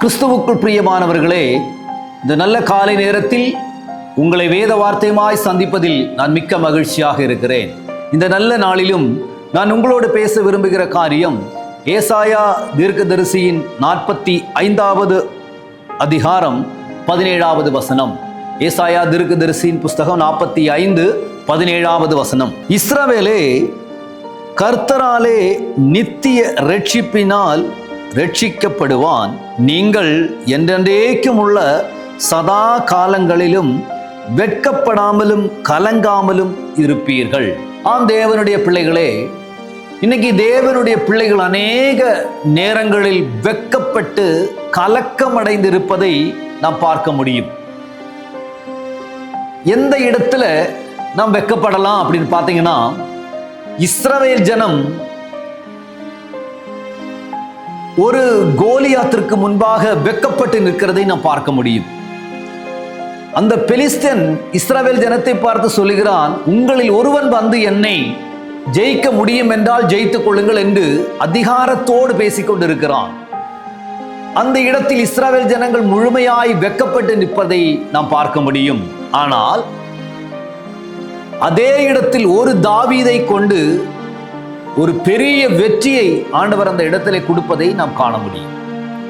கிறிஸ்துவுக்குள் பிரியமானவர்களே இந்த நல்ல காலை நேரத்தில் உங்களை வேத வார்த்தையுமாய் சந்திப்பதில் நான் மிக்க மகிழ்ச்சியாக இருக்கிறேன். இந்த நல்ல நாளிலும் நான் உங்களோடு பேச விரும்புகிற காரியம் ஏசாயா தீர்க்கதரிசியின் நாற்பத்தி ஐந்தாவது அதிகாரம் பதினேழாவது வசனம். ஏசாயா தீர்க்கதரிசியின் புஸ்தகம் நாற்பத்தி ஐந்து பதினேழாவது வசனம். இஸ்ரவேலே கர்த்தராலே நித்திய ரட்சிப்பினால் ரட்சிக்கப்படுவான் நீங்கள் என்றென்றேக்கும் உள்ள சதா காலங்களிலும் வெட்கப்படாமலும் கலங்காமலும் இருப்பீர்கள். ஆம் தேவனுடைய பிள்ளைகளே இன்னைக்கு தேவனுடைய பிள்ளைகள் அநேக நேரங்களில் வெட்கப்பட்டு கலக்கமடைந்திருப்பதை நாம் பார்க்க முடியும். எந்த இடத்துல நாம் வெட்கப்படலாம் அப்படின்னு பார்த்தீங்கன்னா இஸ்ரவேல் ஜனம் ஒரு கோலியாத்திற்கு முன்பாக வெக்கப்பட்டு நிற்கிறதை நாம் பார்க்க முடியும். அந்த பெலிஸ்தன் இஸ்ரவேல் ஜனத்தை பார்த்து சொல்லுகிறான் உங்களில் ஒருவன் வந்து என்னை ஜெயிக்க முடியும் என்றால் ஜெயித்துக் கொள்ளுங்கள் என்று அதிகாரத்தோடு பேசிக்கொண்டிருக்கிறான் அந்த இடத்தில் இஸ்ரவேல் ஜனங்கள் முழுமையாய் வெக்கப்பட்டு நிற்பதை நாம் பார்க்க முடியும். ஆனால் அதே இடத்தில் ஒரு தாவீதை கொண்டு ஒரு பெரிய வெற்றியை ஆண்டவர் அந்த இடத்துல கொடுப்பதை நாம் காண முடியும்.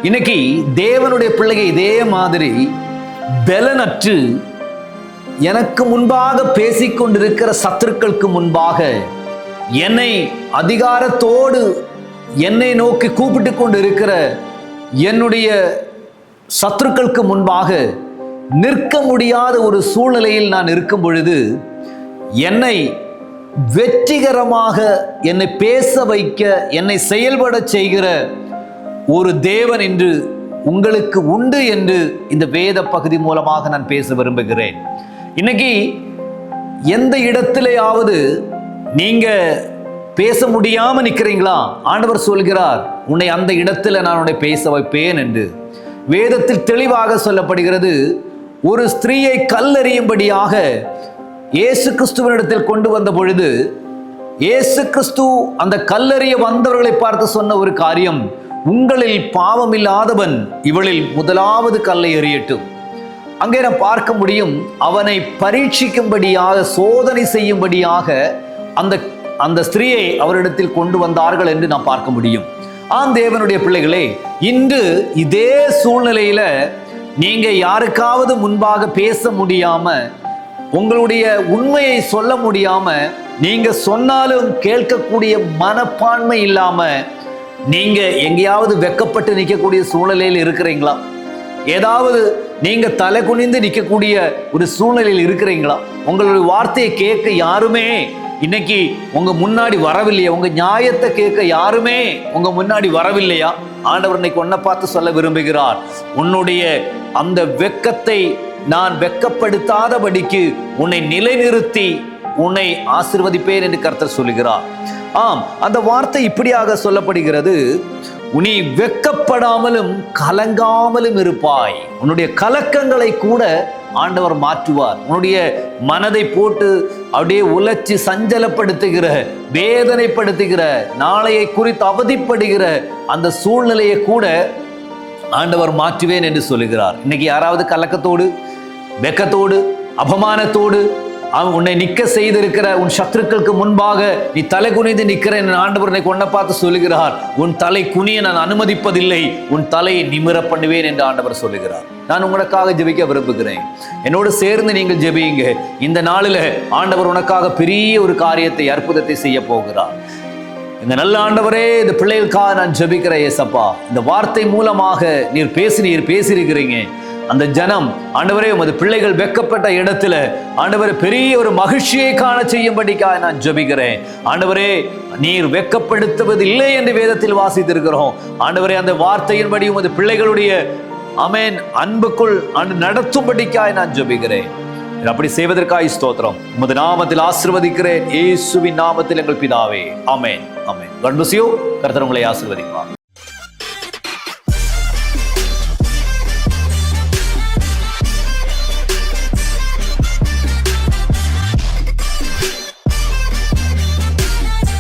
இன்னைக்கு தேவனுடைய பிள்ளையை இதே மாதிரி பலனற்று எனக்கு முன்பாக பேசிக்கொண்டிருக்கிற சத்துருக்களுக்கு முன்பாக என்னை அதிகாரத்தோடு என்னை நோக்கி கூப்பிட்டு கொண்டு இருக்கிற என்னுடைய சத்துருக்களுக்கு முன்பாக நிற்க முடியாத ஒரு சூழ்நிலையில் நான் இருக்கும் பொழுது என்னை வெற்றிகரமாக என்னை பேச வைக்க என்னை செயல்பட செய்கிற ஒரு தேவன் என்று உங்களுக்கு உண்டு என்று இந்த வேத பகுதி மூலமாக நான் பேச விரும்புகிறேன். இன்னைக்கு எந்த இடத்திலேயாவது நீங்க பேச முடியாம நிற்கிறீங்களா ஆண்டவர் சொல்கிறார் உன்னை அந்த இடத்துல நான் உன்னை பேச வைப்பேன் என்று. வேதத்தில் தெளிவாக சொல்லப்படுகிறது ஒரு ஸ்திரீயை கல்லறியும்படியாக இயேசு கிறிஸ்துவனிடத்தில் கொண்டு வந்த பொழுது இயேசு கிறிஸ்து அந்த கல்லறிய வந்தவர்களை பார்த்து சொன்ன ஒரு காரியம் உங்களில் பாவம் இல்லாதவன் இவளில் முதலாவது கல்லை எறியட்டும். அங்கே நாம் பார்க்க முடியும் அவனை பரீட்சிக்கும்படியாக சோதனை செய்யும்படியாக அந்த அந்த ஸ்திரீயை அவரிடத்தில் கொண்டு வந்தார்கள் என்று நாம் பார்க்க முடியும். ஆம் தேவனுடைய பிள்ளைகளே இன்று இதே சூழ்நிலையில நீங்க யாருக்காவது முன்பாக பேச முடியாம உங்களுடைய உண்மையை சொல்ல முடியாம நீங்க சொன்னாலும் கேட்கக்கூடிய மனப்பான்மை இல்லாம நீங்க எங்கேயாவது வெக்கப்பட்டு நிற்கக்கூடிய சூழ்நிலையில் இருக்கிறீங்களா? ஏதாவது நீங்க தலை குனிந்து நிற்கக்கூடிய ஒரு சூழ்நிலையில் இருக்கிறீங்களா? உங்களுடைய வார்த்தையை கேட்க யாருமே இன்னைக்கு உங்க முன்னாடி வரவில்லையா? உங்க நியாயத்தை கேட்க யாருமே உங்க முன்னாடி வரவில்லையா? ஆண்டவர் இன்னைக்கு ஒன்ன பார்த்து சொல்ல விரும்புகிறார். உன்னுடைய அந்த வெக்கத்தை நான் வெக்கப்படுத்தாதபடிக்கு உன்னை நிலைநிறுத்தி உன்னை ஆசிர்வதிப்பேன் என்று கர்த்தர் சொல்லுகிறார். ஆம் அந்த வார்த்தை இப்படியாக சொல்லப்படுகிறது. உனி வெக்கப்படாமலும் கலங்காமலும் இருப்பாய். உன்னுடைய கலக்கங்களை கூட ஆண்டவர் மாற்றுவார். உன்னுடைய மனதை போட்டு அப்படியே உழைச்சி சஞ்சலப்படுத்துகிற வேதனைப்படுத்துகிற நாளையை குறித்து அவதிப்படுகிற அந்த சூழ்நிலையை கூட ஆண்டவர் மாற்றுவேன் என்று சொல்லுகிறார். இன்னைக்கு யாராவது கலக்கத்தோடு வெக்கத்தோடு அபமானத்தோடு அவன் உன்னை நிற்க செய்திருக்கிற உன் சத்துருக்களுக்கு முன்பாக நீ தலை குனிந்து நிற்கிற என் ஆண்டவர் உன்னை கொண்ட பார்த்து சொல்லுகிறார். உன் தலை குனிய நான் அனுமதிப்பதில்லை உன் தலையை நிமிர பண்ணுவேன் என்று ஆண்டவர் சொல்லுகிறார். நான் உங்களுக்காக ஜெபிக்க விரும்புகிறேன். என்னோடு சேர்ந்து நீங்கள் ஜெபியுங்க. இந்த நாளில் ஆண்டவர் உனக்காக பெரிய ஒரு காரியத்தை அற்புதத்தை செய்ய போகிறார். இந்த நல்ல ஆண்டவரே இந்த பிள்ளைகளுக்காக நான் ஜெபிக்கிறேன் ஏசப்பா இந்த வார்த்தை மூலமாக நீர் பேசினீர் பேசியிருக்கிறீங்க. அந்த ஜனம் ஆண்டவரே உமது பிள்ளைகள் வெக்கப்பட்ட இடத்துல ஆண்டவரே பெரிய ஒரு மகிழ்ச்சியை காண செய்யும்படிக்காக நான் ஜபிக்கிறேன். ஆண்டவரே நீர் வெக்கப்படுத்துவது இல்லை என்று வேதத்தில் வாசித்திருக்கிறோம். ஆண்டவரே அந்த வார்த்தையின்படி உமது பிள்ளைகளுடைய அமேன் அன்புக்குள் அன்று நடத்தும்படிக்காய் நான் ஜபிக்கிறேன். அப்படி செய்வதற்காய் ஸ்தோத்திரம். உமது நாமத்தில் ஆசிர்வதிக்கிறேன். இயேசுவின் நாமத்தில் எங்கள் பிதாவே. அமேன் அமேன் கண்பசியோ கர்த்தர் உங்களை ஆசிர்வதிப்பார்.